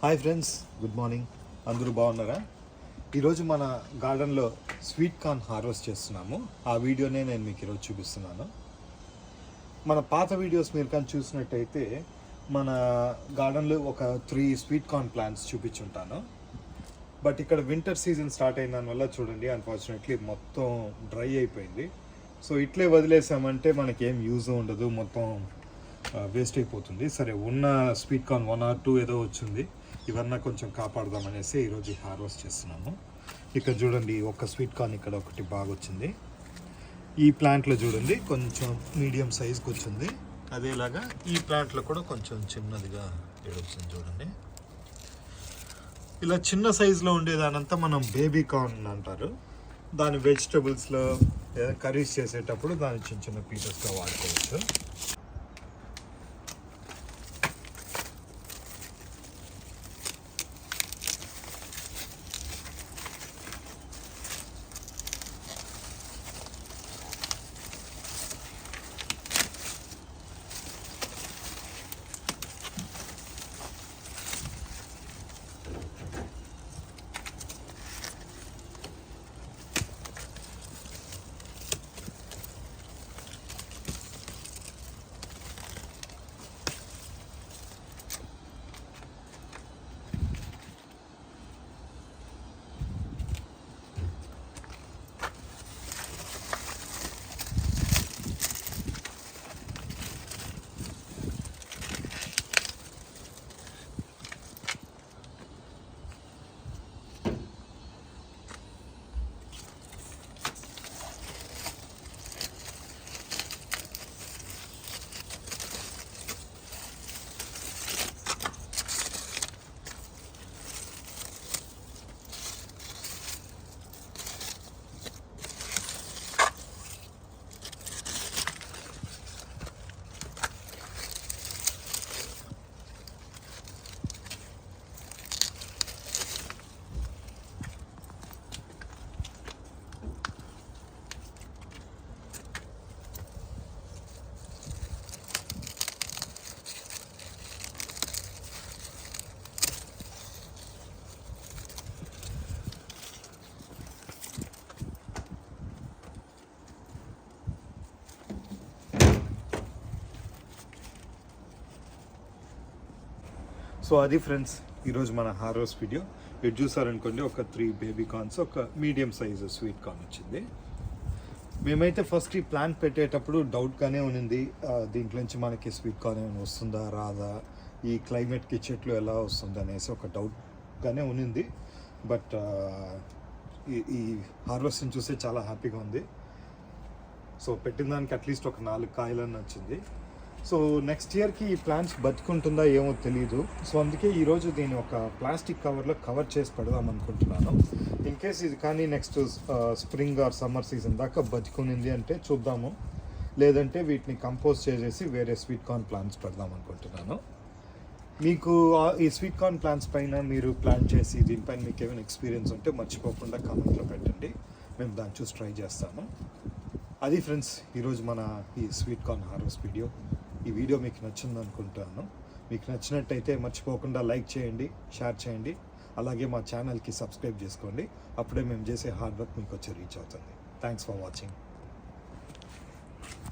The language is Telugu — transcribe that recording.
Hi friends good morning. అందరూ బాగున్నారా? ఈరోజు మన గార్డెన్లో స్వీట్ కార్న్ హార్వెస్ట్ చేస్తున్నాము. ఆ వీడియోనే నేను మీకు ఈరోజు చూపిస్తున్నాను. మన పాత వీడియోస్ మీరు కానీ చూసినట్టయితే మన గార్డెన్లో ఒక త్రీ స్వీట్ కార్న్ ప్లాంట్స్ చూపించుంటాను. బట్ ఇక్కడ వింటర్ సీజన్ స్టార్ట్ అయిన దానివల్ల చూడండి అన్ఫార్చునేట్లీ మొత్తం డ్రై అయిపోయింది. సో ఇట్లే వదిలేసామంటే మనకి ఏం యూజ్ ఉండదు మొత్తం వేస్ట్ అయిపోతుంది. సరే ఉన్న sweet corn one or two ఏదో వచ్చింది. ఇవన్నీ కొంచెం కాపాడదామనేసి ఈరోజు హార్వెస్ట్ చేస్తున్నాము. ఇక్కడ చూడండి ఒక స్వీట్ కార్న్ ఇక్కడ ఒకటి బాగా వచ్చింది ఈ ప్లాంట్లో చూడండి కొంచెం మీడియం సైజ్కి వచ్చింది. అదేలాగా ఈ ప్లాంట్లో కూడా కొంచెం చిన్నదిగా ఏడొచ్చింది చూడండి. ఇలా చిన్న సైజులో ఉండేదానంతా మనం బేబీ కార్న్ అంటారు. దాని వెజిటబుల్స్లో కర్రీస్ చేసేటప్పుడు దాని చిన్న చిన్న పీసెస్గా వాడుకోవచ్చు. సో అది ఫ్రెండ్స్ ఈరోజు మన హారోస్ వీడియో. ఇటు చూసారనుకోండి ఒక త్రీ బేబీ కార్న్స్ ఒక మీడియం సైజు స్వీట్ కార్న్ వచ్చింది. మేమైతే ఫస్ట్ ఈ ప్లాన్ పెట్టేటప్పుడు డౌట్గానే ఉన్నింది దీంట్లో నుంచి మనకి స్వీట్ కార్న్ ఏమైనా వస్తుందా రాదా ఈ క్లైమేట్కి చెట్లు ఎలా వస్తుంది అనేసి ఒక డౌట్గానే ఉన్నింది. బట్ ఈ ఈ హార్వెస్ట్ని చూస్తే చాలా హ్యాపీగా ఉంది. సో పెట్టిన దానికి అట్లీస్ట్ ఒక నాలుగు కాయలన్నీ వచ్చింది. సో నెక్స్ట్ ఇయర్కి ఈ ప్లాంట్స్ బతుకుంటుందా ఏమో తెలియదు సో అందుకే ఈరోజు దీన్ని ఒక ప్లాస్టిక్ కవర్లో కవర్ చేసి పెడదాం అనుకుంటున్నాను. ఇన్ కేస్ ఇది కానీ next spring or summer season దాకా బతుకునింది అంటే చూద్దాము. లేదంటే వీటిని కంపోజ్ చేసేసి వేరే స్వీట్ కార్న్ ప్లాంట్స్ పెడదాం అనుకుంటున్నాను. మీకు ఈ స్వీట్ కార్న్ ప్లాంట్స్ పైన మీరు ప్లాన్ చేసి దీనిపైన మీకు ఏమైనా ఎక్స్పీరియన్స్ ఉంటే మర్చిపోకుండా కామెంట్లో పెట్టండి. మేము దాన్ని చూసి ట్రై చేస్తాము. అది ఫ్రెండ్స్ ఈరోజు మన ఈ స్వీట్ కార్న్ హార్వెస్ట్ వీడియో ఈ వీడియో మీకు నచ్చింది అనుకుంటాను. మీకు నచ్చినట్టయితే మర్చిపోకుండా లైక్ చేయండి షేర్ చేయండి అలాగే మా ఛానల్కి సబ్స్క్రైబ్ చేసుకోండి. అప్పుడే మేము చేసే హార్డ్ వర్క్ మీకు వచ్చి రీచ్ అవుతుంది. Thanks for watching